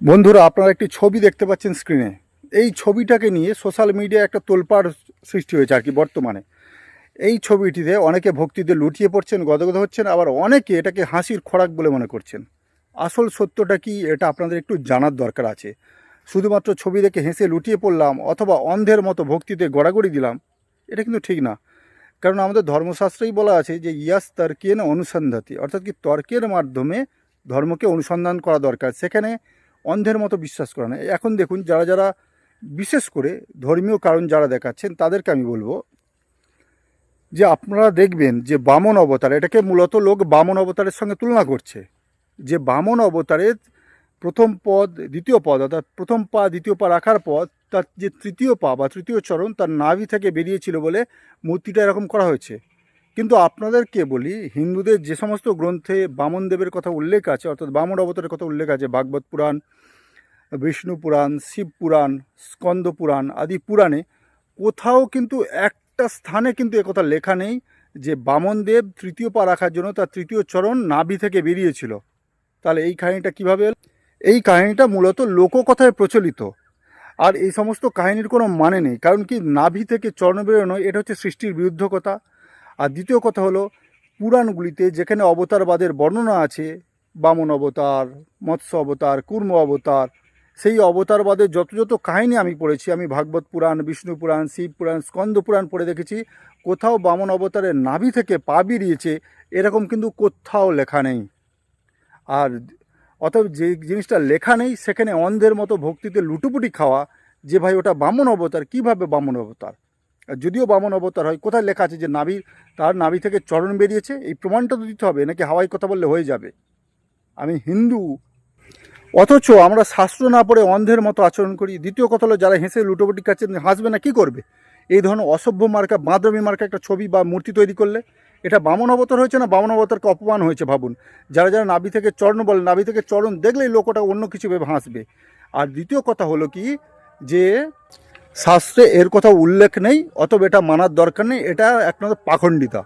বন্ধুরা, আপনারা একটি ছবি দেখতে পাচ্ছেন স্ক্রিনে এই ছবিটাকে নিয়ে সোশ্যাল মিডিয়ায় একটা তোলপাড় সৃষ্টি হয়েছে আর কি বর্তমানে। এই ছবিটিতে অনেকে ভক্তিতে লুটিয়ে পড়ছেন, গদগদ হচ্ছেন, আবার অনেকে এটাকে হাসির খোরাক বলে মনে করছেন। আসল সত্যটা কি, এটা আপনাদের একটু জানার দরকার আছে। শুধুমাত্র ছবি দেখে হেসে লুটিয়ে পড়লাম, অথবা অন্ধের মতো ভক্তিতে গড়াগড়ি দিলাম, এটা কিন্তু ঠিক না। কারণ আমাদের ধর্মশাস্ত্রেই বলা আছে যে, ইয়াস তর্কেন অনুসন্ধাতি, অর্থাৎ কি তর্কের মাধ্যমে ধর্মকে অনুসন্ধান করা দরকার। সেখানে অন্ধের মতো বিশ্বাস করে না। এখন দেখুন, যারা যারা বিশেষ করে ধর্মীয় কারণ যারা দেখাচ্ছেন, তাদেরকে আমি বলব যে আপনারা দেখবেন যে বামন অবতার, এটাকে মূলত লোক বামন অবতারের সঙ্গে তুলনা করছে। যে বামন অবতারের প্রথম পদ, দ্বিতীয় পদ, অর্থাৎ প্রথম পা, দ্বিতীয় পা রাখার পর তার যে তৃতীয় পা বা তৃতীয় চরণ তার নাভি থেকে বেরিয়েছিল বলে মূর্তিটা এরকম করা হয়েছে। কিন্তু আপনাদেরকে বলি? হিন্দুদের যে সমস্ত গ্রন্থে বামন দেবের কথা উল্লেখ আছে, অর্থাৎ বামন অবতারের কথা উল্লেখ আছে, ভাগবত পুরাণ, বিষ্ণু পুরাণ, শিব পুরাণ, স্কন্দ পুরাণ আদি পুরাণে কোথাও কিন্তু একটা স্থানে কিন্তু একথা লেখা নেই যে বামনদেব তৃতীয় পা রাখার জন্য তার তৃতীয় চরণ নাভি থেকে বেরিয়েছিল। তাহলে এই কাহিনীটা কীভাবে? এই কাহিনীটা মূলত লোককথায় প্রচলিত। আর এই সমস্ত কাহিনীর কোনো মানে নেই। কারণ কি, নাভি থেকে চরণ বেরোনো এটা হচ্ছে সৃষ্টির বিরুদ্ধ কথা আর দ্বিতীয় কথা হলো, পুরাণগুলিতে যেখানে অবতারবাদের বর্ণনা আছে, বামন অবতার, মৎস্য অবতার, কুর্ম অবতার, সেই অবতারবাদের যত যত কাহিনী আমি পড়েছি, আমি ভাগবত পুরাণ, বিষ্ণু পুরাণ, শিব পুরাণ, স্কন্দ পুরাণ পড়ে দেখেছি, কোথাও বামন অবতারের নাভি থেকে পা বেরিয়েছে, এরকম কিন্তু কোথাও লেখা নেই। আর অতএব যে জিনিসটা লেখা নেই, সেখানে অন্ধের মতো ভক্তিতে লুটুপুটি খাওয়া, যে ভাই ওটা বামন অবতার, কীভাবে বামন অবতার? যদিও বামন অবতার হয়, কোথায় লেখা আছে যে নাভি, তার নাভি থেকে চরণ বেরিয়েছে? এই প্রমাণটা তো দিতে হবে, নাকি হাওয়াই কথা বললে হয়ে যাবে? আমি হিন্দু। অথচ আমরা শাস্ত্র না পড়ে অন্ধের মতো আচরণ করি। দ্বিতীয় কথা হলো, যারা হেসে লুটোপুটি কাছেন হাসবে না, কি করবে? এই ধরনের অসভ্য মার্কা, বাঁদরমি মার্কা একটা ছবি বা মূর্তি তৈরি করলে এটা বামন অবতার হয়েছে না বামন অবতারকে অপমান হয়েছে ভাবুন? যারা যারা নাভি থেকে চরণ বলে, নাভি থেকে চরণ দেখলেই লোক ওটা অন্য কিছু ভেবে হাসবে। আর দ্বিতীয় কথা হলো কি, যে শাস্ত্রে এর কথা উল্লেখ নেই অতএব এটা মানার দরকার নেই এটা একমাত্র পাখণ্ডিতা।